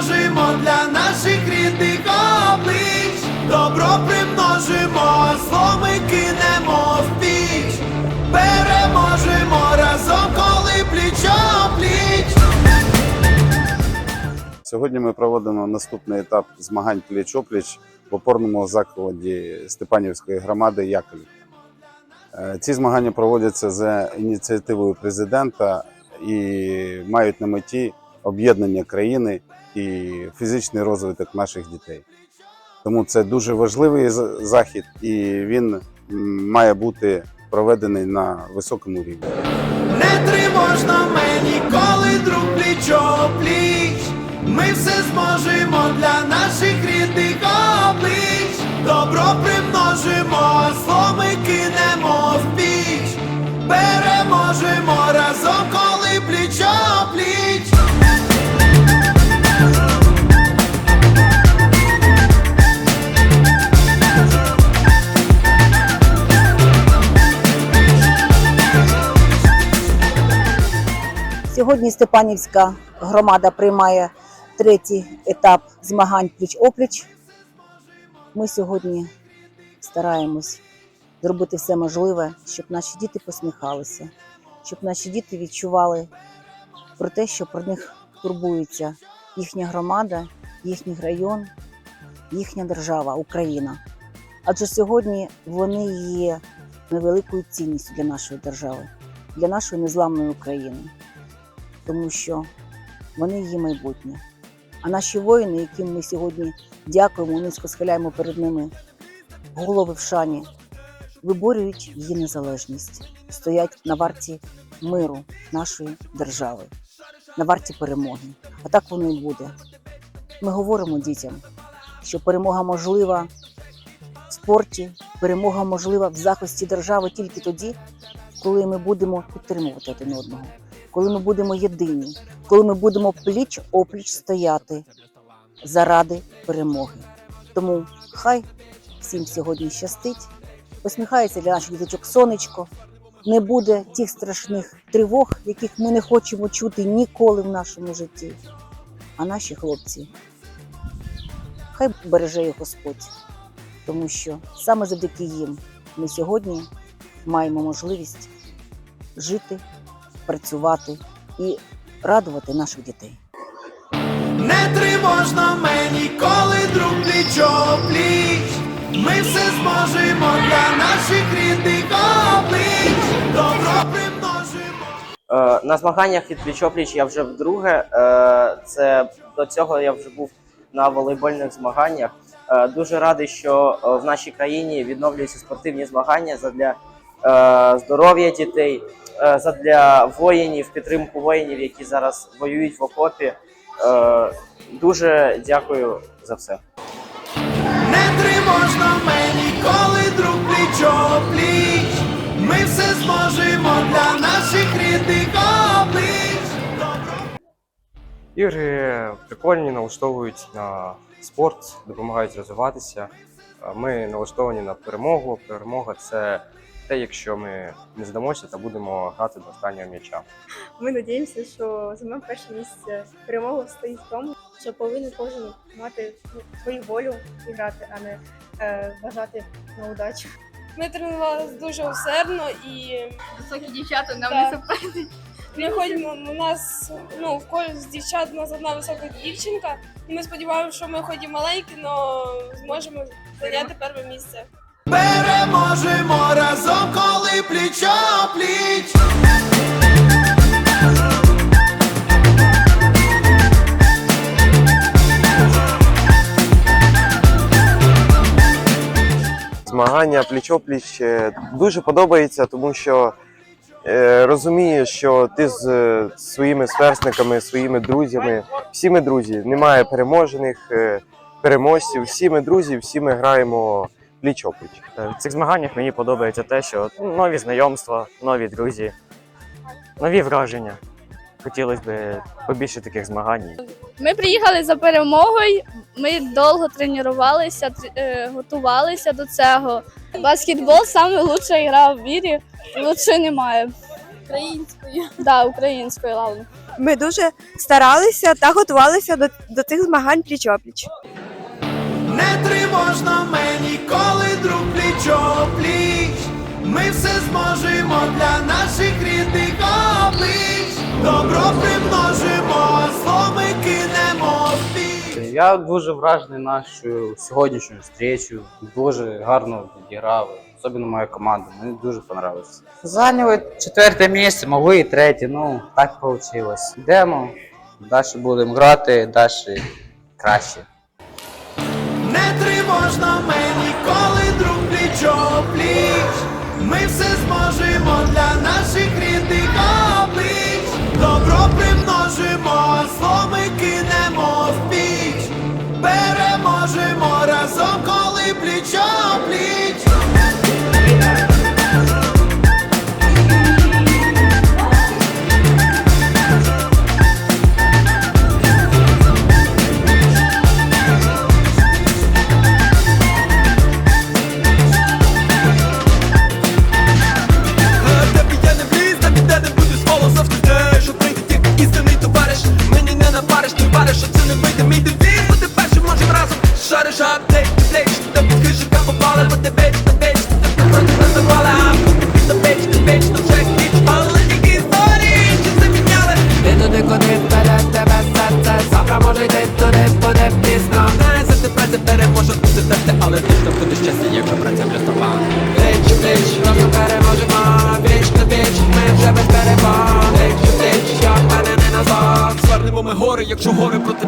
зможемо для наших рідних облич. Добро примножимо, зло ми кинемо в піч. Переможемо разом, коли пліч пліч. Сьогодні ми проводимо наступний етап змагань пліч-опліч в опорному закладі Степанівської громади Яковлів. Е, Ці змагання проводяться за ініціативою президента і мають на меті об'єднання країни і фізичний розвиток наших дітей. Тому це дуже важливий захід, і він має бути проведений на високому рівні. Не тривожно мені, коли друг пліч. Ми все зможемо для наших рідних облич. Добро Сьогодні Степанівська громада приймає третій етап змагань пліч-опліч. Ми сьогодні стараємось зробити все можливе, щоб наші діти посміхалися, щоб наші діти відчували про те, що про них турбується їхня громада, їхній район, їхня держава, Україна. Адже сьогодні вони є невеликою цінністю для нашої держави, для нашої незламної України тому що вони її майбутнє. А наші воїни, яким ми сьогодні дякуємо, низько схиляємо перед ними голови в шані, виборюють її незалежність, стоять на варті миру нашої держави, на варті перемоги. А так воно і буде. Ми говоримо дітям, що перемога можлива в спорті, перемога можлива в захисті держави тільки тоді, коли ми будемо підтримувати один одного коли ми будемо єдині, коли ми будемо пліч опліч стояти заради перемоги. Тому хай всім сьогодні щастить, посміхається для наших діточок сонечко, не буде тих страшних тривог, яких ми не хочемо чути ніколи в нашому житті. А наші хлопці, хай береже їх Господь, тому що саме завдяки їм ми сьогодні маємо можливість жити працювати і радувати наших дітей. Не тривожно мені, коли друг пліч пліч. Ми все зможемо для наших рідних облич. Добро примножимо. Е, На змаганнях від пліч-опліч я вже вдруге. Е, Це до цього я вже був на волейбольних змаганнях. Е, Дуже радий, що в нашій країні відновлюються спортивні змагання задля е, здоров'я дітей, задля воїнів, підтримку воїнів, які зараз воюють в окопі. Е, Дуже дякую за все. Не тривожно мені, коли друг пліч пліч. Ми все зможемо для наших рідних облич. Ігри прикольні, налаштовують на спорт, допомагають розвиватися. Ми налаштовані на перемогу. Перемога це те, якщо ми не здамося та будемо грати до останнього м'яча. Ми надіємося, що займемо перше місце. Перемога стоїть в тому, що повинен кожен мати ну, свою волю і грати, а не е, бажати на удачу. Ми тренувалися дуже усердно і Високі дівчата нам не суперечать. ми ходимо. У нас ну в когось з дівчат у нас одна висока дівчинка. І ми сподіваємося, що ми хоч і маленькі, але зможемо зайняти перше місце. Переможемо разом, коли пліч пліч. змагання пліч-опліч е, дуже подобається, тому що е, розумієш, що ти з е, своїми сверстниками, своїми друзями, всі ми друзі, немає переможених, переможців, всі ми друзі, всі ми граємо пліч опліч. Е, в цих змаганнях мені подобається те, що нові знайомства, нові друзі, нові враження. Хотілося б побільше таких змагань. Ми приїхали за перемогою. Ми довго тренувалися, е, готувалися до цього. Баскетбол найкраща гра в вірі, лучше немає. Українською. Да, українською лавно. Ми дуже старалися та готувалися до до цих змагань пліч-опліч. Не зможемо для наших рідних облич, добро примножимо, зло кинемо в. Я дуже вражений нашою сьогоднішньою зустрічю. Дуже гарно відіграв, Особливо моя команда, мені дуже понравилось. Зайняли четверте місце, могли і третє, ну так вийшло. Йдемо, далі будемо грати, далі краще. Не тривожно мені, коли друг пліч ми все зможемо для. якщо гори проти